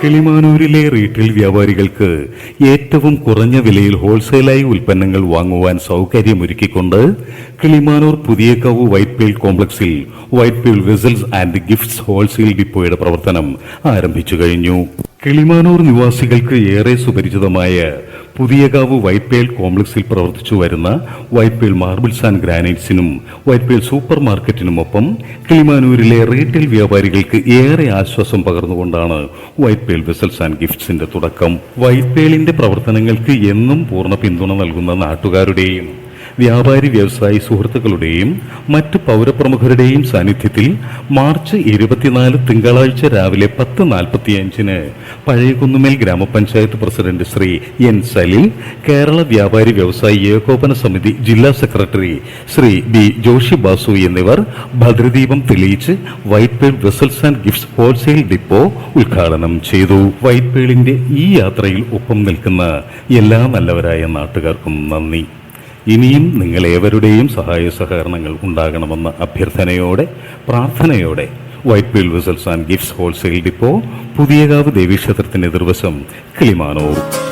കിളിമാനൂരിലെ retail വ്യാപാരികൾക്ക് ഏറ്റവും കുറഞ്ഞ വിലയിൽ ഹോൾസെയിലായി ഉൽപ്പന്നങ്ങൾ വാങ്ങുവാൻ സൗകര്യമൊരുക്കിക്കൊണ്ട് കിളിമാനൂർ പുതിയക്കാവ് വൈറ്റ് പേൾ കോംപ്ലക്സിൽ white pearl vessels and gifts wholesale ഡിപ്പോയുടെ പ്രവർത്തനം ആരംഭിച്ചു കഴിഞ്ഞു. കിളിമാനൂർ നിവാസികൾക്ക് ഏറെ സുപരിചിതമായ പുതിയകാവ് വൈപ്പേൽ കോംപ്ലക്സിൽ പ്രവർത്തിച്ചു വരുന്ന വൈപ്പേൽ മാർബിൾസ് ആൻഡ് ഗ്രാനൈറ്റ്സിനും വൈപ്പേൽ സൂപ്പർ മാർക്കറ്റിനുമൊപ്പം കിളിമാനൂരിലെ റീറ്റെയിൽ വ്യാപാരികൾക്ക് ഏറെ ആശ്വാസം പകർന്നുകൊണ്ടാണ് വൈപ്പേൽ വെസൽസ് ആൻഡ് ഗിഫ്റ്റ്സിന്റെ തുടക്കം. വൈപ്പേലിന്റെ പ്രവർത്തനങ്ങൾക്ക് എന്നും പൂർണ പിന്തുണ നൽകുന്ന നാട്ടുകാരുടെയും വ്യാപാരി വ്യവസായി സുഹൃത്തുക്കളുടെയും മറ്റ് പൗരപ്രമുഖരുടെയും സാന്നിധ്യത്തിൽ മാർച്ച് ഇരുപത്തിനാല് തിങ്കളാഴ്ച രാവിലെ പത്ത് നാൽപ്പത്തിയഞ്ചിന് പഴയകുന്നുമേൽ ഗ്രാമപഞ്ചായത്ത് പ്രസിഡന്റ് ശ്രീ എൻ സലിൽ കേരള വ്യാപാരി വ്യവസായി ഏകോപന സമിതി ജില്ലാ സെക്രട്ടറി ശ്രീ ബി ജോഷി ബാസു എന്നിവർ ഭദ്രദീപം തെളിയിച്ച് white pearl vessels and gifts wholesale depot ഉദ്ഘാടനം ചെയ്തു. വൈറ്റ് പേളിന്റെ ഈ യാത്രയിൽ ഒപ്പം നിൽക്കുന്ന എല്ലാ നല്ലവരായ നാട്ടുകാർക്കും നന്ദി. ഇനിയും നിങ്ങൾ ഏവരുടെയും സഹായ സഹകരണങ്ങൾ ഉണ്ടാകണമെന്ന അഭ്യർത്ഥനയോടെ പ്രാർത്ഥനയോടെ white pearl vessels and gifts wholesale depot Puthiyakavu ദേവീക്ഷേത്രത്തിന്റെ എതിർവശം കിളിമാനൂർ.